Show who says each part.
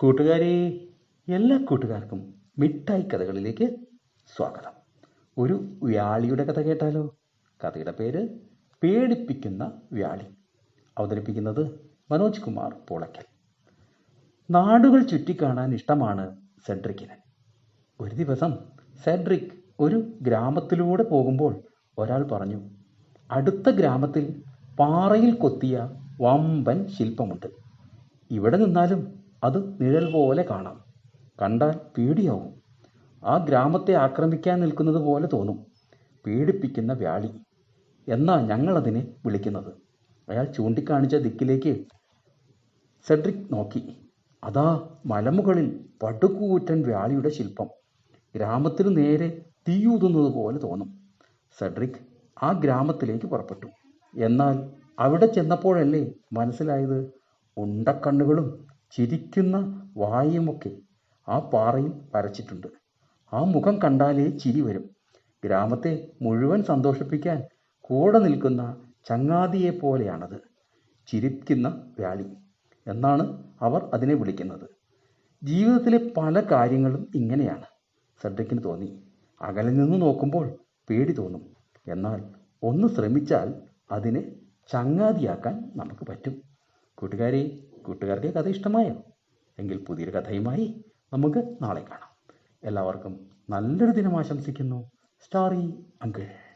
Speaker 1: കൂട്ടുകാരെ എല്ലാ കൂട്ടുകാർക്കും മിഠായി കഥകളിലേക്ക് സ്വാഗതം. ഒരു വ്യാളിയുടെ കഥ കേട്ടാലോ? കഥയുടെ പേര് പേടിപ്പിക്കുന്ന വ്യാളി. അവതരിപ്പിക്കുന്നത് മനോജ് കുമാർ പോളയ്ക്കൽ നാടുകൾ ചുറ്റിക്കാണാൻ ഇഷ്ടമാണ് സെഡ്രിക്കിന്. ഒരു ദിവസം സെഡ്രിക് ഒരു ഗ്രാമത്തിലൂടെ പോകുമ്പോൾ ഒരാൾ പറഞ്ഞു അടുത്ത ഗ്രാമത്തിൽ പാറയിൽ കൊത്തിയ വമ്പൻ ശില്പമുണ്ട്. ഇവിടെ നിന്നാലും അത് നിഴൽ പോലെ കാണാം. കണ്ടാൽ പേടിയാവും. ആ ഗ്രാമത്തെ ആക്രമിക്കാൻ നിൽക്കുന്നത് പോലെ തോന്നും. പേടിപ്പിക്കുന്ന വ്യാളി. എന്നാ ഞങ്ങളതിനെ വിളിക്കുന്നത്? അയാൾ ചൂണ്ടിക്കാണിച്ച ദിക്കിലേക്ക് സെഡ്രിക് നോക്കി. അതാ മലമുകളിൽ പടുകൂറ്റൻ വ്യാളിയുടെ ശില്പം. ഗ്രാമത്തിനു നേരെ തീയൂതുന്നത് പോലെ തോന്നും. സെഡ്രിക് ആ ഗ്രാമത്തിലേക്ക് പുറപ്പെട്ടു. എന്നാൽ അവിടെ ചെന്നപ്പോഴല്ലേ മനസ്സിലായത്? ഉണ്ടക്കണ്ണുകളും ചിരിക്കുന്ന വായുമൊക്കെ ആ പാറയിൽ വരച്ചിട്ടുണ്ട് ആ മുഖം കണ്ടാലേ ചിരി വരും. ഗ്രാമത്തെ മുഴുവൻ സന്തോഷിപ്പിക്കാൻ കൂടെ നിൽക്കുന്ന ചങ്ങാതിയെ പോലെയാണത്. ചിരിക്കുന്ന വ്യാളി എന്നാണ് അവർ അതിനെ വിളിക്കുന്നത്. ജീവിതത്തിലെ പല കാര്യങ്ങളും ഇങ്ങനെയാണ്. സെഡ്രിക്കിന് തോന്നി. അകലിൽ നിന്ന് നോക്കുമ്പോൾ പേടി തോന്നും. എന്നാൽ ഒന്ന് ശ്രമിച്ചാൽ അതിനെ ചങ്ങാതിയാക്കാൻ നമുക്ക് പറ്റും. കൂട്ടുകാരെ കൂട്ടുകാർക്ക് കഥ ഇഷ്ടമായോ എങ്കിൽ പുതിയൊരു കഥയുമായി നമുക്ക് നാളെ കാണാം. എല്ലാവർക്കും നല്ലൊരു ദിനം ആശംസിക്കുന്നു. Starry uncle.